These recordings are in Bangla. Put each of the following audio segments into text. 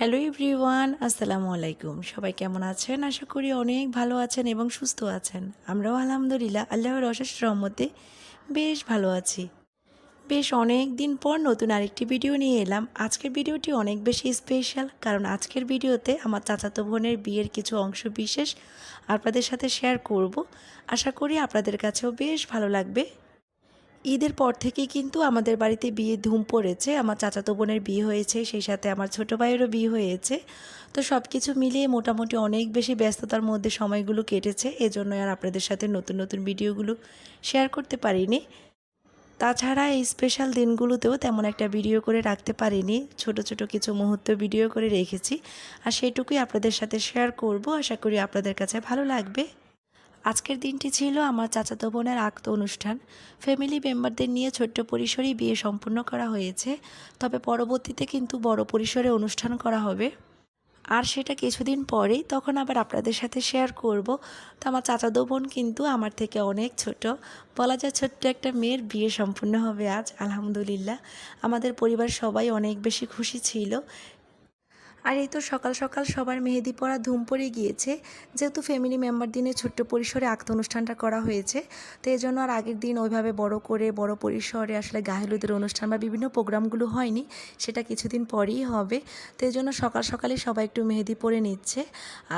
হ্যালো এভরিওয়ান, আসসালামু আলাইকুম। সবাই কেমন আছেন? আশা করি অনেক ভালো আছেন এবং সুস্থ আছেন। আমরাও আলহামদুলিল্লাহ আল্লাহর অশেষ রহমতে বেশ ভালো আছি। বেশ অনেক দিন পর নতুন আরেকটি ভিডিও নিয়ে এলাম। আজকের ভিডিওটি অনেক বেশি স্পেশাল কারণ আজকের ভিডিওতে আমার চাচাতো বোনের বিয়ের কিছু অংশ বিশেষ আপনাদের সাথে শেয়ার করব। আশা করি আপনাদের কাছেও বেশ ভালো লাগবে। ঈদের পর থেকেই কিন্তু আমাদের বাড়িতে বিয়ে ধুম পড়েছে। আমার চাচাতো বোনের বিয়ে হয়েছে, সেই সাথে আমার ছোটো ভাইয়েরও বিয়ে হয়েছে। তো সব কিছু মিলিয়ে মোটামুটি অনেক বেশি ব্যস্ততার মধ্যে সময়গুলো কেটেছে। এজন্য আর আপনাদের সাথে নতুন নতুন ভিডিওগুলো শেয়ার করতে পারিনি। তাছাড়া এই স্পেশাল দিনগুলোতেও তেমন একটা ভিডিও করে রাখতে পারিনি। ছোট ছোট কিছু মুহূর্ত ভিডিও করে রেখেছি। আর সেটুকুই আপনাদের সাথে শেয়ার করব। আশা করি আপনাদের কাছে ভালো লাগবে। আজকের দিনটি ছিল আমার চাচাতো বোনের আক্ত অনুষ্ঠান। ফ্যামিলি মেম্বারদের নিয়ে ছোট্ট পরিসরেই বিয়ে সম্পূর্ণ করা হয়েছে। তবে পরবর্তীতে কিন্তু বড় পরিসরে অনুষ্ঠান করা হবে। আর সেটা কিছুদিন পরেই তখন আবার আপনাদের সাথে শেয়ার করব। তো আমার চাচাতো বোন কিন্তু আমার থেকে অনেক ছোট। বলা যায় ছোট্ট একটা মেয়ের বিয়ে সম্পূর্ণ হবে আজ, আলহামদুলিল্লাহ। আমাদের পরিবার সবাই অনেক বেশি খুশি ছিল। আর এই তো সকাল সকাল সবার মেহেদি পরা ধুম পড়ে গিয়েছে। যেহেতু ফ্যামিলি মেম্বার দিনে ছোট্ট পরিসরে আক্ত অনুষ্ঠানটা করা হয়েছে, তো এই জন্য আর আগের দিন ওইভাবে বড় করে, বড় পরিসরে আসলে গাহেলুদের অনুষ্ঠান বা বিভিন্ন প্রোগ্রামগুলো হয়নি, সেটা কিছুদিন পরেই হবে। তো এই জন্য সকাল সকালে সবাই একটু মেহেদি পরে নিচ্ছে।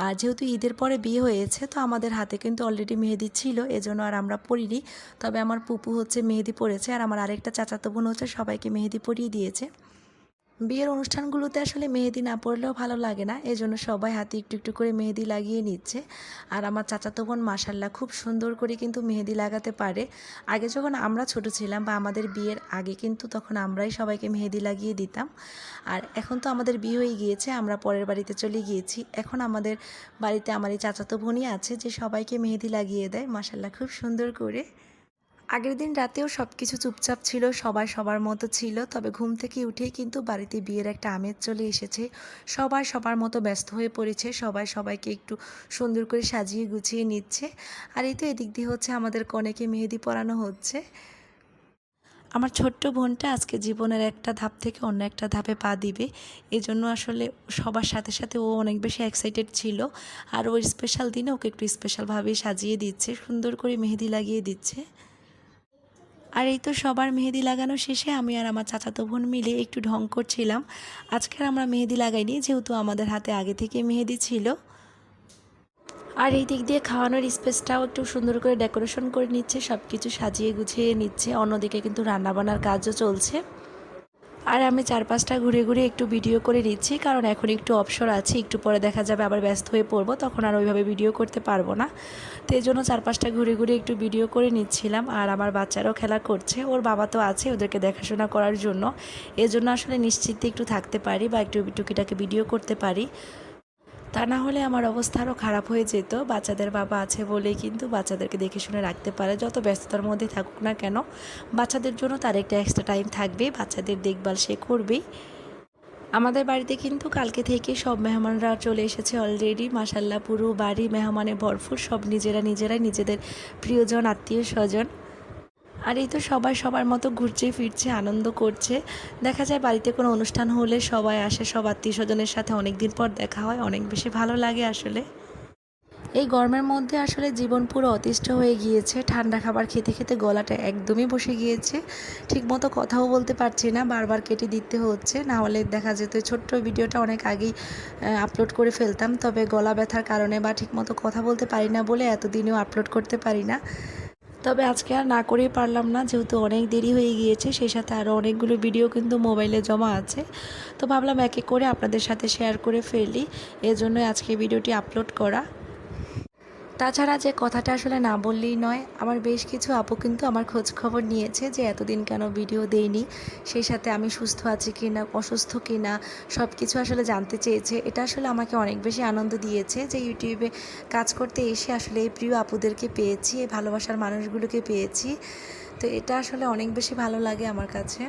আর যেহেতু ঈদের পরে বিয়ে হয়েছে, তো আমাদের হাতে কিন্তু অলরেডি মেহেদি ছিল, এজন্য আর আমরা পরিনি। তবে আমার পুপু হচ্ছে মেহেদি পরেছে, আর আমার আরেকটা চাচাতো বোন হচ্ছে সবাইকে মেহেদি পরিয়ে দিয়েছে। বিয়ের অনুষ্ঠানগুলোতে আসলে মেহেদি না পড়লেও ভালো লাগে না, এজন্য সবাই হাতে একটু একটু করে মেহেদি লাগিয়ে নিচ্ছে। আর আমার চাচাতো বোন মাসাল্লাহ খুব সুন্দর করে কিন্তু মেহেদি লাগাতে পারে। আগে যখন আমরা ছোট ছিলাম বা আমাদের বিয়ের আগে কিন্তু তখন আমরাই সবাইকে মেহেদি লাগিয়ে দিতাম। আর এখন তো আমাদের বিয়ে হয়ে গিয়েছে, আমরা পরের বাড়িতে চলে গিয়েছি। এখন আমাদের বাড়িতে আমার এই চাচাতো বোনই আছে যে সবাইকে মেহেদি লাগিয়ে দেয় মাসাল্লাহ খুব সুন্দর করে। আগের দিন রাতেও সব কিছু চুপচাপ ছিল, সবাই সবার মতো ছিল। তবে ঘুম থেকে উঠেই কিন্তু বাড়িতে বিয়ের একটা আমেজ চলে এসেছে। সবাই সবার মতো ব্যস্ত হয়ে পড়েছে, সবাই সবাইকে একটু সুন্দর করে সাজিয়ে গুছিয়ে নিচ্ছে। আর এই তো এদিক দিয়ে হচ্ছে আমাদের কনেকে মেহেদি পরানো হচ্ছে। আমার ছোট্ট বোনটা আজকে জীবনের একটা ধাপ থেকে অন্য একটা ধাপে পা দিবে। এই জন্য আসলে সবার সাথে সাথে ও অনেক বেশি এক্সাইটেড ছিল। আর ওই স্পেশাল দিনে ওকে একটু স্পেশালভাবে সাজিয়ে দিচ্ছে, সুন্দর করে মেহেদি লাগিয়ে দিচ্ছে। আর এই তো সবার মেহেদি লাগানো শেষে আমি আর আমার চাচাতো বোন মিলে একটু ঢং করছিলাম। আজকের আমরা মেহেদি লাগাইনি, যেহেতু আমাদের হাতে আগে থেকে মেহেদি ছিল। আর এই দিক দিয়ে খাওয়ানোর স্পেসটাও একটু সুন্দর করে ডেকোরেশন করে নিচ্ছে সব কিছু সাজিয়ে গুছিয়ে নিচ্ছে। অন্যদিকে কিন্তু রান্নাবান্নার কাজও চলছে। আর আমি চার পাঁচটা ঘুরে ঘুরে একটু ভিডিও করে নিচ্ছি, কারণ এখন একটু অবসর আছে, একটু পরে দেখা যাবে আবার ব্যস্ত হয়ে পড়ব, তখন আর ওইভাবে ভিডিও করতে পারব না। তো এই জন্য চার পাঁচটা ঘুরে ঘুরে একটু ভিডিও করে নিচ্ছিলাম, আর আমার বাচ্চারাও খেলা করছে, ওর বাবা তো আছে ওদেরকে দেখাশোনা করার জন্য, এজন্য আসলে নিশ্চিন্তে একটু থাকতে পারি বা একটু টুকিটাকে ভিডিও করতে পারি। তা না হলে আমার অবস্থা আরও খারাপ হয়ে যেত। বাচ্চাদের বাবা আছে বলেই কিন্তু বাচ্চাদেরকে দেখে শুনে রাখতে পারে। যত ব্যস্ততার মধ্যে থাকুক না কেন, বাচ্চাদের জন্য তার একটা এক্সট্রা টাইম থাকবে বাচ্চাদের দেখভাল সে করবেই। আমাদের বাড়িতে কিন্তু কালকে থেকে সব মেহমানরা চলে এসেছে অলরেডি মাসাল্লাহ পুরো বাড়ি মেহমানে ভরপুর। সব নিজেরা নিজেরাই নিজেদের প্রিয়জন আত্মীয় স্বজন আর এই তো সবাই সবার মতো ঘুরছে, ফিরছে, আনন্দ করছে। দেখা যায় বাড়িতে কোনো অনুষ্ঠান হলে সবাই আসে, সব আত্মীয় স্বজনের সাথে অনেক দিন পর দেখা হয়, অনেক বেশি ভালো লাগে আসলে। এই গরমের মধ্যে আসলে জীবন পুরো অতিষ্ঠ হয়ে গিয়েছে, ঠান্ডা খাবার খেতে খেতে গলাটা একদমই বসে গিয়েছে। ঠিকমতো কথাও বলতে পারছি না, বারবার কেটে দিতে হচ্ছে, না হলে দেখা যেত ছোট্ট ভিডিওটা অনেক আগেই আপলোড করে ফেলতাম, তবে গলা ব্যথার কারণে বা ঠিকমতো কথা বলতে পারি না বলে এতদিনেও আপলোড করতে পারি না। তবে আজকে আর না করেই পারলাম না, যেহেতু অনেক দেরি হয়ে গিয়েছে, সেই সাথে আরও অনেকগুলো ভিডিও কিন্তু মোবাইলে জমা আছে। তো ভাবলাম একে করে আপনাদের সাথে শেয়ার করে ফেলি, এজন্যই আজকে ভিডিওটি আপলোড করা। তাছাড়া যে কথাটা আসলে না বললেই নয়, আমার বেশ কিছু আপু কিন্তু আমার খোঁজ খবর নিয়েছে যে এতদিন কেন ভিডিও দেইনি সেই সাথে আমি সুস্থ আছি কি না অসুস্থ কি না সব কিছু আসলে জানতে চেয়েছে। এটা আসলে আমাকে অনেক বেশি আনন্দ দিয়েছে যে ইউটিউবে কাজ করতে এসে আসলে এই প্রিয় আপুদেরকে পেয়েছি, এই ভালোবাসার মানুষগুলোকে পেয়েছি। তো এটা আসলে অনেক বেশি ভালো লাগে আমার কাছে।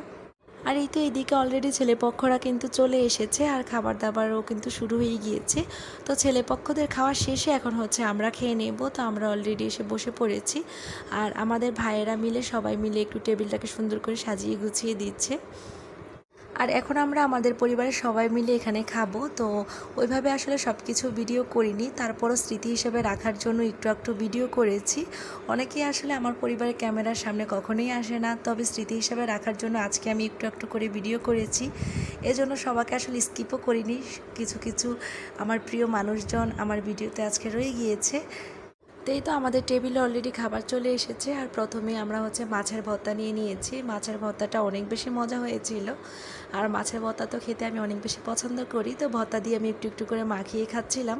আর এই তো এদিকে অলরেডি ছেলেপক্ষরা কিন্তু চলে এসেছে আর খাবার দাবারও কিন্তু শুরু হয়ে গিয়েছে। তো ছেলেপক্ষদের খাওয়া শেষে এখন হচ্ছে আমরা খেয়ে নেব। তো আমরা অলরেডি এসে বসে পড়েছি। আর আমাদের ভাইয়েরা মিলে সবাই মিলে একটু টেবিলটাকে সুন্দর করে সাজিয়ে গুছিয়ে দিচ্ছে। আর এখন আমরা আমাদের পরিবারের সবাই মিলে এখানে খাব। তো ওইভাবে আসলে সব কিছু ভিডিও করিনি। তারপরও স্মৃতি হিসেবে রাখার জন্য একটু একটু ভিডিও করেছি। অনেকেই আসলে আমার পরিবারের ক্যামেরার সামনে কখনোই আসে না। তবে স্মৃতি হিসেবে রাখার জন্য আজকে আমি একটু একটু করে ভিডিও করেছি। এজন্য সবাইকে আসলে স্কিপও করিনি। কিছু কিছু আমার প্রিয় মানুষজন আমার ভিডিওতে আজকে রয়ে গিয়েছে। তো এই তো আমাদের টেবিলে অলরেডি খাবার চলে এসেছে। আর প্রথমে আমরা হচ্ছে মাছের ভর্তা নিয়ে নিয়েছি। মাছের ভর্তাটা অনেক বেশি মজা হয়েছিল। আর মাছের ভর্তা তো খেতে আমি অনেক বেশি পছন্দ করি। তো ভর্তা দিয়ে আমি একটু একটু করে মাখিয়ে খাচ্ছিলাম।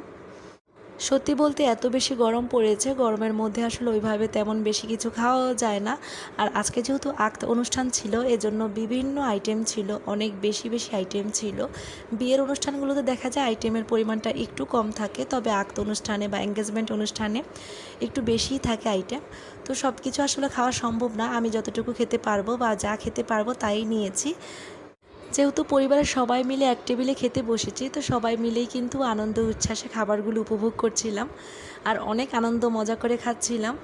সত্যি বলতে এত বেশি গরম পড়েছে, গরমের মধ্যে আসলে ওইভাবে তেমন বেশি কিছু খাওয়া যায় না। আর আজকে যেহেতু আক্ত অনুষ্ঠান ছিল, এজন্য বিভিন্ন আইটেম ছিল, অনেক বেশি বেশি আইটেম ছিল। বিয়ের অনুষ্ঠানগুলোতে দেখা যায় আইটেমের পরিমাণটা একটু কম থাকে, তবে আক্ত অনুষ্ঠানে বা এঙ্গেজমেন্ট অনুষ্ঠানে একটু বেশিই থাকে আইটেম তো সব কিছু আসলে খাওয়া সম্ভব না, আমি যতটুকু খেতে পারব বা যা খেতে পারব তাই নিয়েছি। যেহেতু পরিবারের সবাই মিলে এক টেবিলে খেতে বসেছি, তো সবাই মিলেই কিন্তু আনন্দ উচ্ছ্বাসে খাবারগুলো উপভোগ করছিলাম আর অনেক আনন্দ মজা করে খাচ্ছিলাম।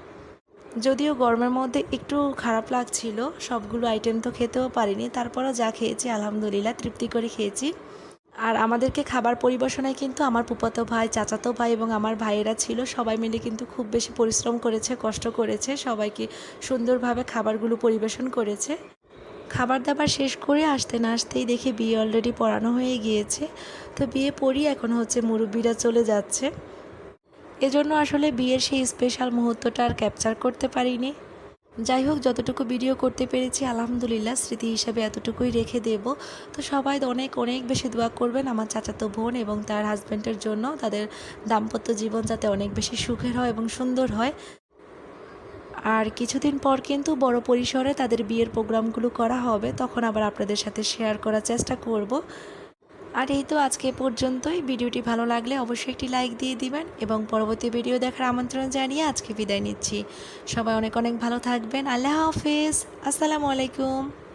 যদিও গরমের মধ্যে একটু খারাপ লাগছিল, সবগুলো আইটেম তো খেতেও পারিনি, তারপরও যা খেয়েছি আলহামদুলিল্লাহ তৃপ্তি করে খেয়েছি। আর আমাদেরকে খাবার পরিবেশনায় কিন্তু আমার পুপাতো ভাই, চাচাতো ভাই এবং আমার ভাইয়েরা ছিল, সবাই মিলে কিন্তু খুব বেশি পরিশ্রম করেছে, কষ্ট করেছে, সবাইকে সুন্দরভাবে খাবারগুলো পরিবেশন করেছে। খাবার দাবার শেষ করে আসতে না আসতেই দেখি বিয়ে অলরেডি পড়ানো হয়ে গিয়েছে। তো বিয়ে পড়ি, এখন হচ্ছে মুরব্বীরা চলে যাচ্ছে। এজন্য আসলে বিয়ের সেই স্পেশাল মুহূর্তটা আর ক্যাপচার করতে পারিনি। যাই হোক, যতটুকু ভিডিও করতে পেরেছি, আলহামদুলিল্লাহ স্মৃতি হিসাবে এতটুকুই রেখে দেব। তো সবাই অনেক অনেক বেশি দোয়া করবেন আমার চাচাতো বোন এবং তার হাজব্যান্ডের জন্য। তাদের দাম্পত্য জীবন যাতে অনেক বেশি সুখের হয় এবং সুন্দর হয়। আর কিছুদিন পর কিন্তু বড় পরিসরে তাদের বিয়ের প্রোগ্রামগুলো করা হবে, তখন আবার আপনাদের সাথে শেয়ার করার চেষ্টা করব। আর এই তো আজকে পর্যন্তই। ভিডিওটি ভালো লাগলে অবশ্যই একটি লাইক দিয়ে দিবেন এবং পরবর্তী ভিডিও দেখার আমন্ত্রণ জানিয়ে আজকে বিদায় নিচ্ছি। সবাই অনেক অনেক ভালো থাকবেন। আল্লাহ হাফেজ। আসসালামু আলাইকুম।